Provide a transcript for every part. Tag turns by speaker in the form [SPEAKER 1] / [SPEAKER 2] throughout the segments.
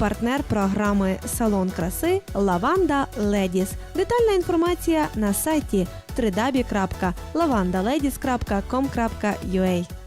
[SPEAKER 1] партнер програми Салон краси Лаванда Ледіс. Детальна інформація на сайті www.lavandaladies.com.ua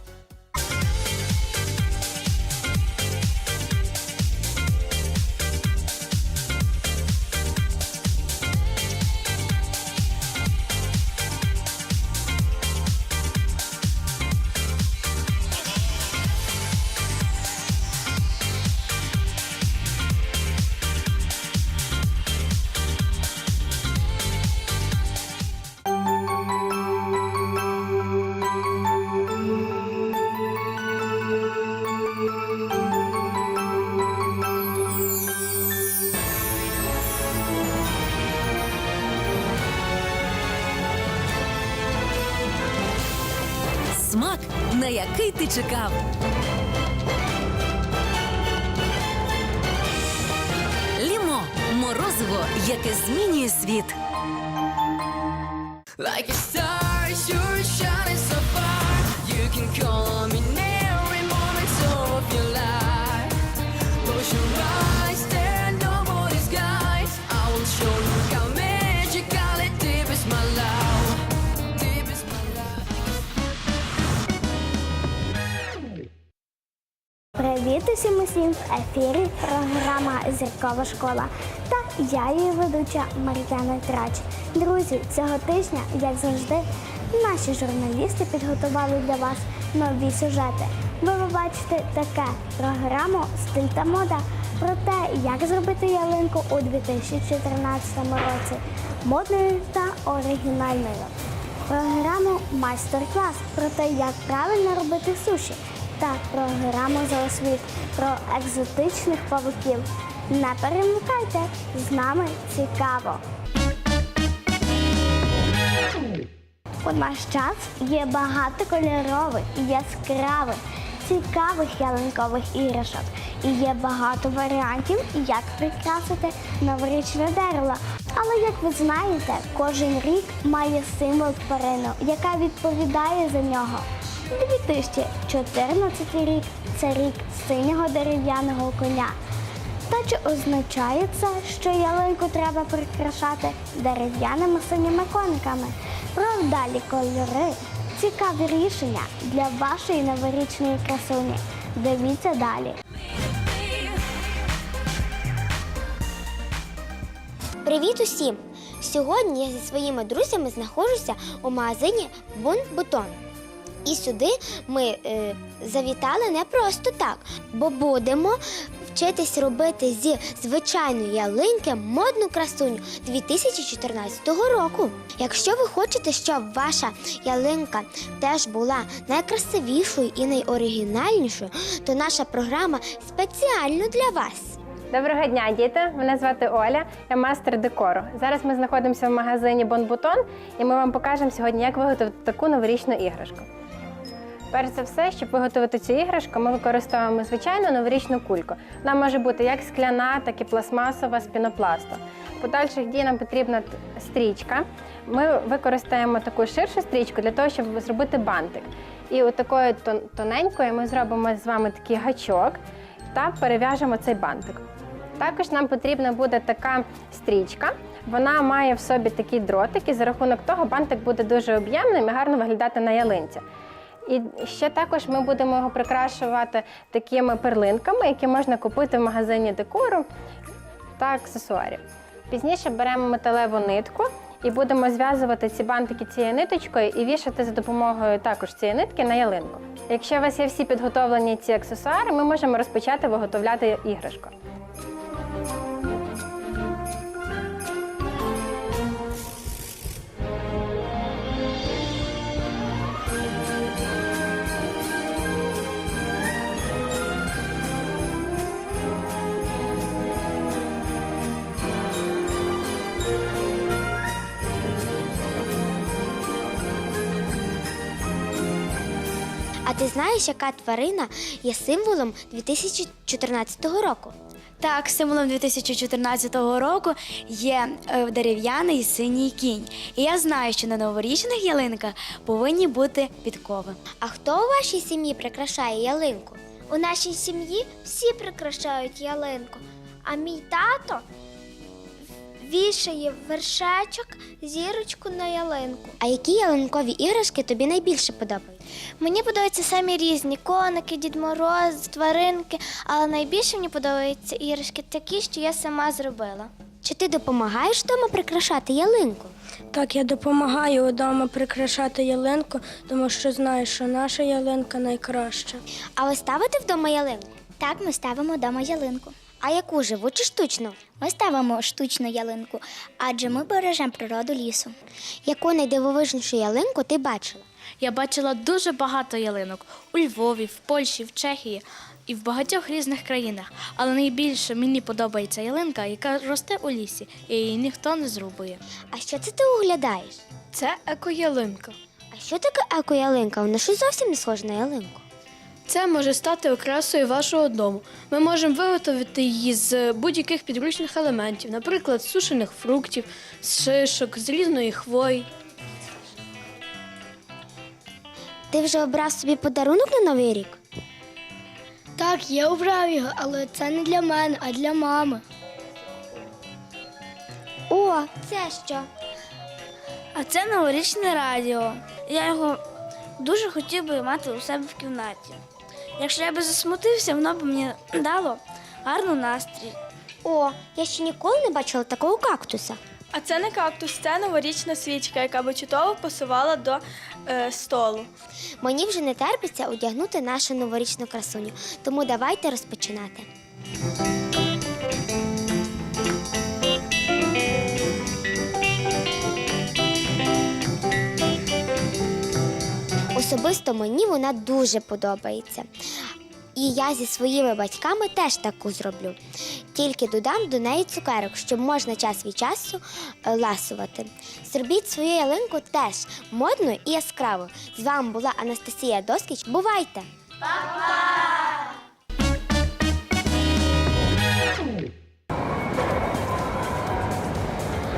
[SPEAKER 2] який ти чекав. Лімо морозиво, яке змінює світ.
[SPEAKER 3] Like a star, you're shining so far. You can call me in
[SPEAKER 4] Привіт усім усім в ефірі програма Зіркова школа та я її ведуча Мар'яна Трач. Друзі, цього тижня, як завжди, наші журналісти підготували для вас нові сюжети. Ви побачите таке програму Стиль та мода про те, як зробити ялинку у 2014 році модною та оригінальною. Програму майстер-клас про те, як правильно робити суші, та програму за освіт про екзотичних павуків. Не перемикайте, з нами цікаво. У наш час є багато кольорових, яскравих, цікавих ялинкових іграшок. І є багато варіантів, як прикрасити новорічне дерево. Але як ви знаєте, кожен рік має символ тварину, яка відповідає за нього. 2014 рік це рік синього дерев'яного коня. Та чи означає це, що ялинку треба прикрашати дерев'яними синіми кониками? Про вдалі кольори, цікаві рішення для вашої новорічної красуні. Дивіться далі.
[SPEAKER 5] Привіт усім! Сьогодні я зі своїми друзями знаходжуся у магазині Бун Бутон. І сюди ми е, завітали не просто так, бо будемо вчитись робити зі звичайної ялинки модну красуню 2014 року. Якщо ви хочете, щоб ваша ялинка теж була найкрасивішою і найоригінальнішою, то наша програма спеціально для вас.
[SPEAKER 6] Доброго дня, діти! Мене звати Оля, я мастер декору. Зараз ми знаходимося в магазині Бонбутон і ми вам покажемо сьогодні, як виготовити таку новорічну іграшку. Перш за все, щоб виготовити цю іграшку, ми використовуємо звичайну новорічну кульку. Вона може бути як скляна, так і пластмасова з пінопласту. Подальших дій нам потрібна стрічка. Ми використаємо таку ширшу стрічку для того, щоб зробити бантик. І от такою тоненькою ми зробимо з вами такий гачок та перев'яжемо цей бантик. Також нам потрібна буде така стрічка. Вона має в собі такий дротик, і за рахунок того бантик буде дуже об'ємним і гарно виглядати на ялинці. І ще також ми будемо його прикрашувати такими перлинками, які можна купити в магазині декору та аксесуарів. Пізніше беремо металеву нитку і будемо зв'язувати ці бантики цією ниточкою і вішати за допомогою також цієї нитки на ялинку. Якщо у вас є всі підготовлені ці аксесуари, ми можемо розпочати виготовляти іграшку.
[SPEAKER 5] А ти знаєш, яка тварина є символом 2014 року?
[SPEAKER 7] Так, символом 2014 року є е, дерев'яний синій кінь. І я знаю, що на новорічних ялинках повинні бути підкови.
[SPEAKER 5] А хто у вашій сім'ї прикрашає ялинку?
[SPEAKER 4] У нашій сім'ї всі прикрашають ялинку. А мій тато вішає вершечок, зірочку на ялинку.
[SPEAKER 5] А які ялинкові іграшки тобі найбільше подобаються?
[SPEAKER 4] Мені подобаються самі різні коники, Дід Мороз, тваринки, але найбільше мені подобаються іграшки такі, що я сама зробила.
[SPEAKER 5] Чи ти допомагаєш вдома прикрашати ялинку?
[SPEAKER 8] Так, я допомагаю вдома прикрашати ялинку, тому що знаю, що наша ялинка найкраща.
[SPEAKER 5] А ви ставите вдома ялинку?
[SPEAKER 4] Так, ми ставимо вдома ялинку.
[SPEAKER 5] А яку живу чи штучну?
[SPEAKER 4] Ми ставимо штучну ялинку, адже ми бережемо природу лісу.
[SPEAKER 5] Яку найдивовижнішу ялинку ти бачила?
[SPEAKER 9] Я бачила дуже багато ялинок у Львові, в Польщі, в Чехії і в багатьох різних країнах. Але найбільше мені подобається ялинка, яка росте у лісі, і її ніхто не зрубує.
[SPEAKER 5] А що це ти оглядаєш?
[SPEAKER 8] Це екоялинка.
[SPEAKER 5] А що таке еко-ялинка? Вона щось зовсім не схожа на ялинку.
[SPEAKER 8] Це може стати окрасою вашого дому. Ми можемо виготовити її з будь-яких підручних елементів, наприклад, з сушених фруктів, з шишок, з різної хвої.
[SPEAKER 5] Ти вже обрав собі подарунок на новий рік?
[SPEAKER 8] Так, я обрав його, але це не для мене, а для мами.
[SPEAKER 5] О, це що?
[SPEAKER 10] А це новорічне радіо. Я його дуже хотів би мати у себе в кімнаті. Якщо я би засмутився, воно б мені дало гарний настрій.
[SPEAKER 5] О, я ще ніколи не бачила такого кактуса.
[SPEAKER 11] А це не кактус, це новорічна свічка, яка би чудово пасувала до е, столу.
[SPEAKER 5] Мені вже не терпиться одягнути нашу новорічну красуню, тому давайте розпочинати. Особисто мені вона дуже подобається. І я зі своїми батьками теж таку зроблю. Тільки додам до неї цукерок, щоб можна час від часу е, ласувати. Зробіть свою ялинку теж модною і яскравою. З вами була Анастасія Доскіч. Бувайте!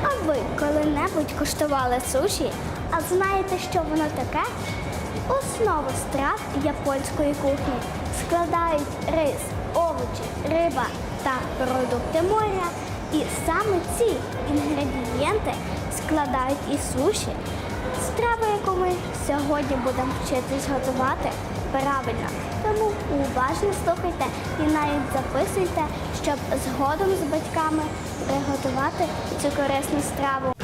[SPEAKER 4] А ви коли-небудь куштували суші? А знаєте, що воно таке? Основу страв японської кухні складають рис, овочі, риба та продукти моря. І саме ці інгредієнти складають і суші. Страва, яку ми сьогодні будемо вчитись готувати правильно. Тому уважно слухайте і навіть записуйте, щоб згодом з батьками приготувати цю корисну страву.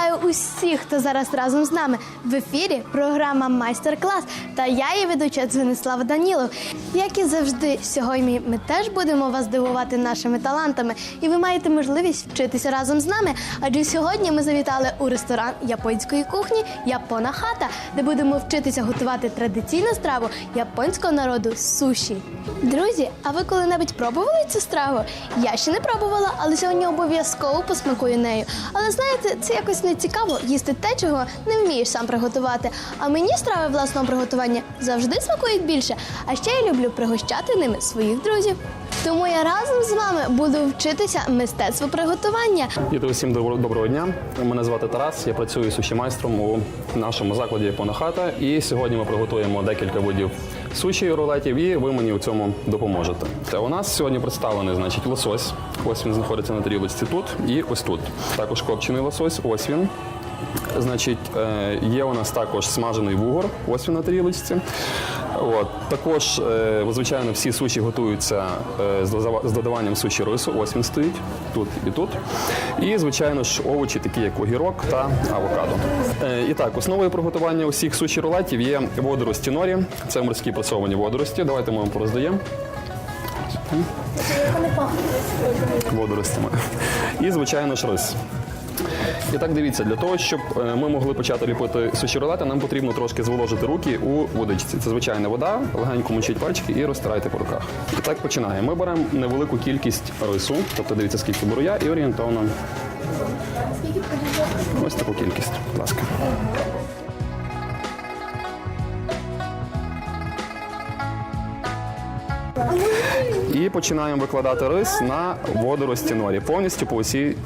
[SPEAKER 12] Вітаю усіх, хто зараз разом з нами. В ефірі програма Майстер-клас та я її ведуча Дзвенислава Данілов. Як і завжди, сьогодні ми теж будемо вас дивувати нашими талантами, і ви маєте можливість вчитися разом з нами. Адже сьогодні ми завітали у ресторан японської кухні Япона хата, де будемо вчитися готувати традиційну страву японського народу суші. Друзі, а ви коли-небудь пробували цю страву? Я ще не пробувала, але сьогодні обов'язково посмакую нею. Але знаєте, це якось не цікаво їсти те, чого не вмієш сам приготувати. А мені страви власного приготування завжди смакують більше. А ще я люблю пригощати ними своїх друзів. Тому я разом з вами буду вчитися мистецтву приготування.
[SPEAKER 13] Діти, усім добро- доброго дня. Мене звати Тарас. Я працюю суші майстром у нашому закладі Япона хата. І сьогодні ми приготуємо декілька видів суші рулетів, і ви мені у цьому допоможете. Та у нас сьогодні представлений значить лосось. Ось він знаходиться на тарілочці тут і ось тут. Також копчений лосось. Ось він. Значить, е, є у нас також смажений вугор, ось він на тарілочці. От. Також, е, звичайно, всі суші готуються е, з додаванням суші рису. Ось він стоїть тут і тут. І, звичайно ж, овочі, такі як огірок та авокадо. Е, І так, основою приготування усіх суші рулетів є водорості норі. Це морські пресовані водорості. Давайте ми вам пороздаємо. Водоростями. І, звичайно ж, рис. І так дивіться, для того, щоб е, ми могли почати ліпити суші рулети, нам потрібно трошки зволожити руки у водичці. Це звичайна вода, легенько мочіть пальчики і розтирайте по руках. І так починаємо. Ми беремо невелику кількість рису, тобто дивіться, скільки беру я, і орієнтовно. Ось таку кількість, будь ласка. І починаємо викладати рис на водорозтінорі повністю по усій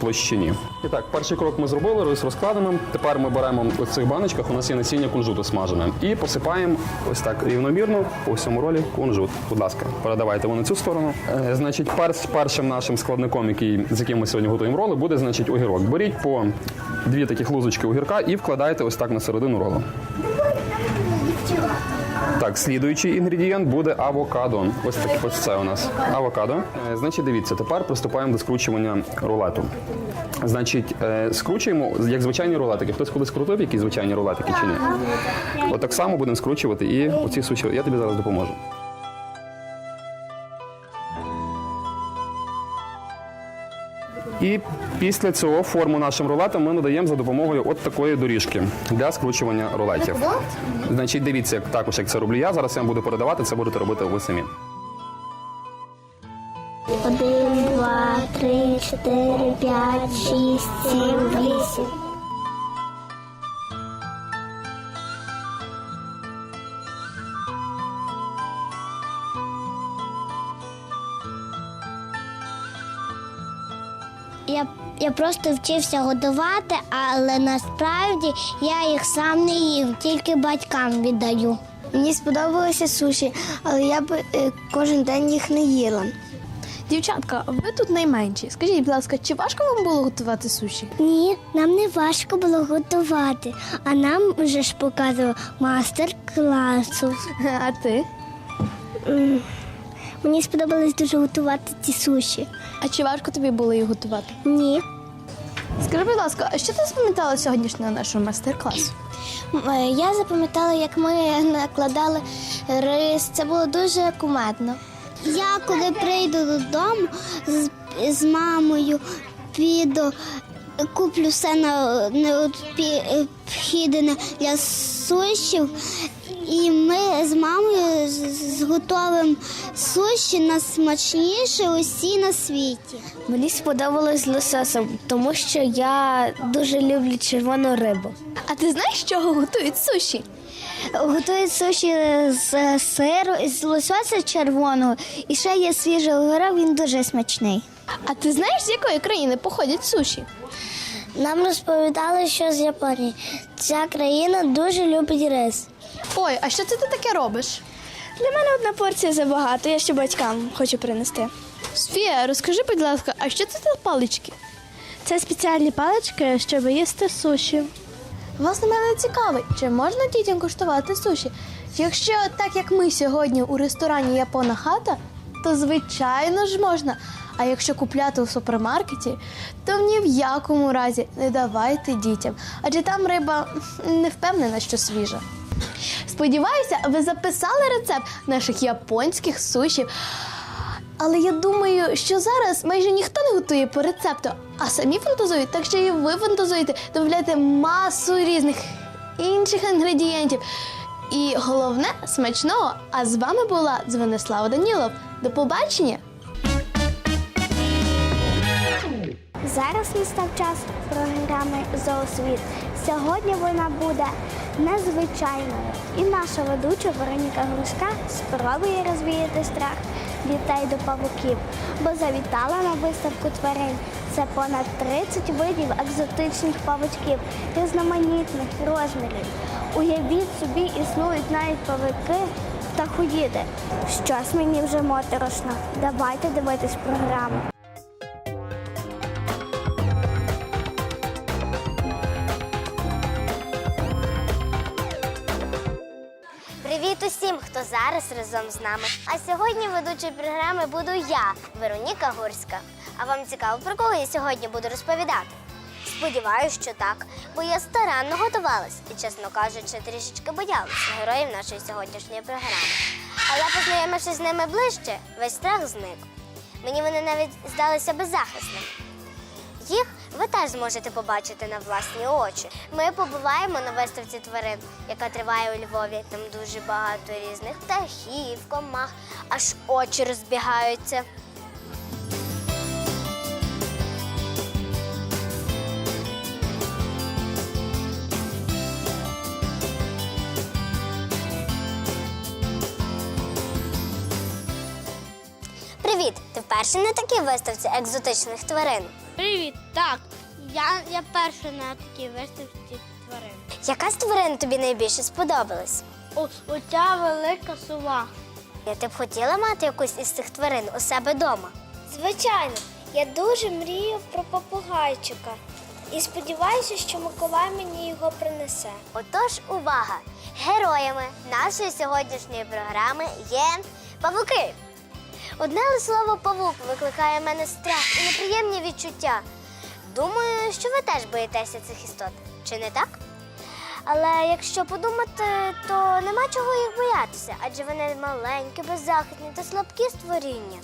[SPEAKER 13] площині. І так, перший крок ми зробили, рис розкладемо. Тепер ми беремо у цих баночках, у нас є насіння кунжуту смажене, і посипаємо ось так рівномірно по всьому ролі кунжут. Будь ласка, передавайте на цю сторону. Е, значить, перс, першим нашим складником, який, з яким ми сьогодні готуємо роли, буде значить огірок. Беріть по дві таких лузочки огірка і вкладайте ось так на середину ролу. Так, слідуючий інгредієнт буде авокадо. Ось так, ось це у нас авокадо. Е, Значить, дивіться, тепер приступаємо до скручування рулету. Значить, е, скручуємо як звичайні рулетики. Хтось колись крутив якісь звичайні рулетики чи ні? От так само будемо скручувати і оці суші. Я тобі зараз допоможу. І після цього форму нашим рулетам ми надаємо за допомогою от такої доріжки для скручування рулетів. Значить, дивіться, як також як це роблю я. Зараз я вам буду передавати, це будете робити ви самі.
[SPEAKER 4] Один, два, три, чотири, п'ять, шість, сім, вісім. Я, просто вчився годувати, але насправді я їх сам не їв, тільки батькам віддаю. Мені сподобалися суші, але я б е, кожен день їх не їла.
[SPEAKER 12] Дівчатка, ви тут найменші. Скажіть, будь ласка, чи важко вам було готувати суші?
[SPEAKER 4] Ні, нам не важко було готувати, а нам вже ж показував мастер-класу.
[SPEAKER 12] А ти?
[SPEAKER 4] Мені сподобалось дуже готувати ці суші.
[SPEAKER 12] А чи важко тобі було їх готувати?
[SPEAKER 4] Ні.
[SPEAKER 12] Скажи, будь ласка, а що ти запам'ятала сьогоднішнього нашого майстер-класу?
[SPEAKER 4] Е, Я запам'ятала, як ми накладали рис. Це було дуже кумедно. Я коли прийду додому з, з мамою, піду, куплю все на необхідне для сушів. І ми з мамою з- зготовимо суші найсмачніше усі на світі. Мені сподобалось з лососом, тому що я дуже люблю червону рибу.
[SPEAKER 12] А ти знаєш, з чого готують суші?
[SPEAKER 4] Готують суші з сиру, з лосося червоного, і ще є свіжий огірок, він дуже смачний.
[SPEAKER 12] А ти знаєш, з якої країни походять суші?
[SPEAKER 4] Нам розповідали, що з Японії. Ця країна дуже любить рис.
[SPEAKER 12] Ой, а що це ти таке робиш?
[SPEAKER 11] Для мене одна порція забагато, я ще батькам хочу принести.
[SPEAKER 12] Софія, розкажи, будь ласка, а що це за палички?
[SPEAKER 11] Це спеціальні палички, щоб їсти суші.
[SPEAKER 12] Власне, мене цікавить, чи можна дітям куштувати суші? Якщо так як ми сьогодні у ресторані Япона хата, то звичайно ж можна. А якщо купляти у супермаркеті, то ні в якому разі не давайте дітям, адже там риба не впевнена, що свіжа. Сподіваюся, ви записали рецепт наших японських сушів. Але я думаю, що зараз майже ніхто не готує по рецепту, а самі фантазують, так що і ви фантазуєте, додавайте масу різних інших інгредієнтів. І головне смачного. А з вами була Дзвонислава Данілов. До побачення!
[SPEAKER 4] Зараз настав час програми «Зоосвіт». Сьогодні вона буде незвичайною. І наша ведуча Вероніка Грушка спробує розвіяти страх дітей до павуків, бо завітала на виставку тварин. Це понад 30 видів екзотичних павучків різноманітних розмірів. Уявіть собі, існують навіть павуки птахоїди. Щось мені вже моторошно. Давайте дивитись програму.
[SPEAKER 14] Привіт усім, хто зараз разом з нами. А сьогодні ведучою програми буду я, Вероніка Гурська. А вам цікаво, про кого я сьогодні буду розповідати? Сподіваюсь, що так, бо я старанно готувалась і, чесно кажучи, трішечки боялась героїв нашої сьогоднішньої програми. Але познайомившись з ними ближче, весь страх зник. Мені вони навіть здалися беззахисними. Їх ви теж зможете побачити на власні очі. Ми побуваємо на виставці тварин, яка триває у Львові. Там дуже багато різних птахів, комах, аж очі розбігаються. вперше на такій виставці екзотичних тварин?
[SPEAKER 4] Привіт, так. Я, я перша на такій виставці тварин.
[SPEAKER 14] Яка з тварин тобі найбільше сподобалась?
[SPEAKER 4] О, оця велика сова.
[SPEAKER 14] Ти б хотіла мати якусь із цих тварин у себе вдома?
[SPEAKER 4] Звичайно, я дуже мрію про попугайчика. І сподіваюся, що Миколай мені його принесе.
[SPEAKER 14] Отож, увага! Героями нашої сьогоднішньої програми є павуки. Одне слово павук викликає в мене страх і неприємні відчуття. Думаю, що ви теж боїтеся цих істот, чи не так? Але якщо подумати, то нема чого їх боятися, адже вони маленькі, беззахисні та слабкі створіння.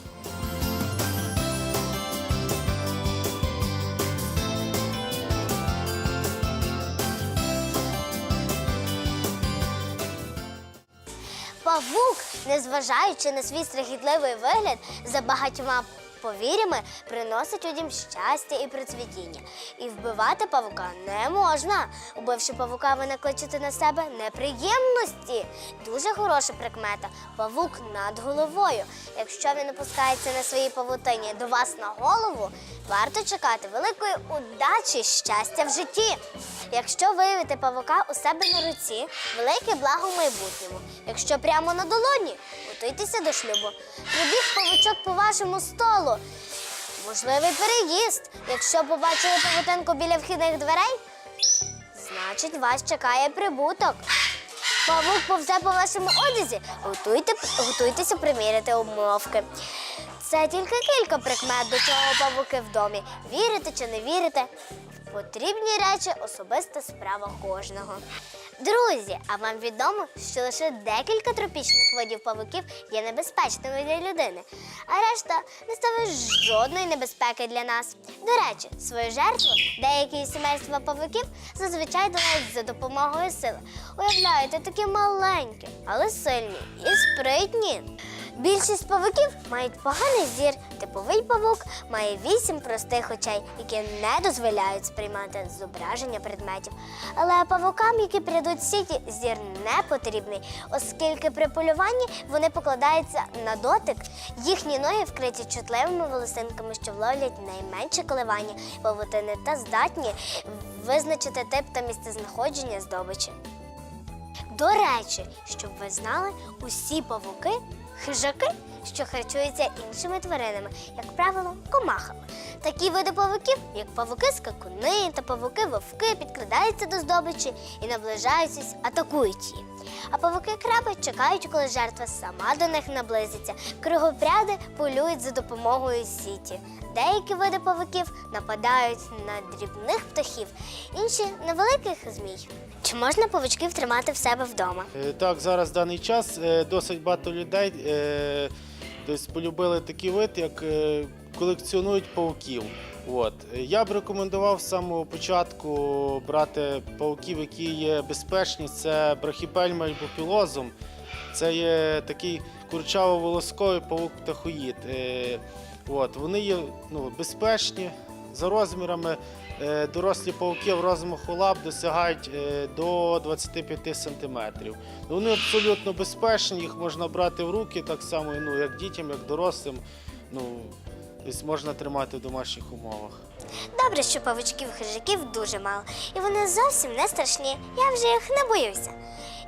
[SPEAKER 14] Павук, незважаючи на свій страхітливий вигляд, за багатьма повірями приносить людям щастя і процвітіння. І вбивати павука не можна. Убивши павука, ви накличете на себе неприємності. Дуже хороша прикмета. Павук над головою. Якщо він опускається на своїй павутині до вас на голову, варто чекати великої удачі, щастя в житті. Якщо виявите павука у себе на руці, велике благо майбутньому. Якщо прямо на долоні, готуйтеся до шлюбу. Прибіг павучок по вашому столу. Можливий переїзд. Якщо побачили павутинку біля вхідних дверей, значить вас чекає прибуток. Павук повзе по вашому одязі, готуйте, готуйтеся приміряти обмовки. Це тільки кілька прикмет, до чого павуки в домі. Вірите чи не вірите? Потрібні речі особиста справа кожного. Друзі, а вам відомо, що лише декілька тропічних видів павуків є небезпечними для людини, а решта не ставить жодної небезпеки для нас. До речі, свою жертву деякі сімейства павуків зазвичай долають за допомогою сили. Уявляєте, такі маленькі, але сильні і спритні. Більшість павуків мають поганий зір. Типовий павук має вісім простих очей, які не дозволяють сприймати зображення предметів. Але павукам, які прийдуть в сіті, зір не потрібний, оскільки при полюванні вони покладаються на дотик. Їхні ноги вкриті чутливими волосинками, що вловлять найменше коливання павутини та здатні визначити тип та місцезнаходження здобичі. До речі, щоб ви знали, усі павуки хижаки, що харчуються іншими тваринами, як правило, комахами. Такі види павуків, як павуки скакуни та павуки вовки, підкрадаються до здобичі і наближаючись, атакують її. А павуки краби чекають, коли жертва сама до них наблизиться. Кругопряди полюють за допомогою сіті. Деякі види павуків нападають на дрібних птахів, інші на великих змій. Чи можна павучків тримати в себе вдома?
[SPEAKER 15] Е, Так, зараз даний час е, досить багато людей тобто, полюбили такий вид, як колекціонують пауків. От. Я б рекомендував з самого початку брати пауків, які є безпечні. Це брахіпельма альбопілозум. Це є такий курчаво-волосковий павук птахоїд. От. Вони є ну, безпечні за розмірами. Е, Дорослі пауки в розмаху лап досягають е, до 25 сантиметрів. Вони абсолютно безпечні, їх можна брати в руки так само, ну, як дітям, як дорослим. Ну, можна тримати в домашніх умовах.
[SPEAKER 14] Добре, що павучків хижаків дуже мало, і вони зовсім не страшні. Я вже їх не боюся.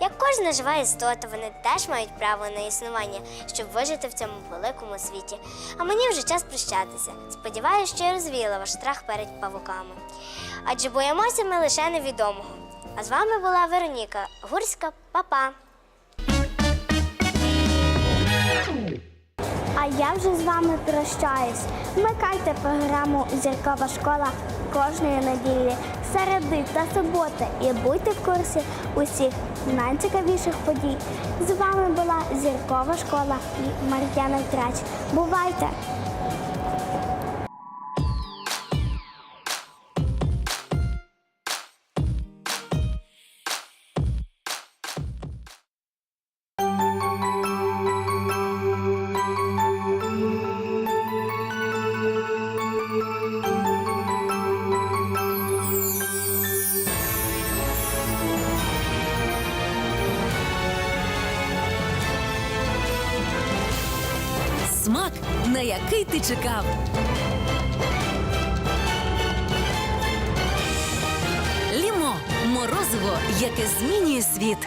[SPEAKER 14] Як кожна жива істота, вони теж мають право на існування, щоб вижити в цьому великому світі. А мені вже час прощатися. Сподіваюся, що я розвіяла ваш страх перед павуками. Адже боїмося ми лише невідомого. А з вами була Вероніка Гурська, Па-па!
[SPEAKER 4] Я вже з вами прощаюсь. Вмикайте програму Зіркова школа кожної неділі, середи та суботи і будьте в курсі усіх найцікавіших подій. З вами була Зіркова школа і Мар'яна Трач. Бувайте!
[SPEAKER 3] смак, на який ти чекав. Лімо морозиво, яке змінює світ.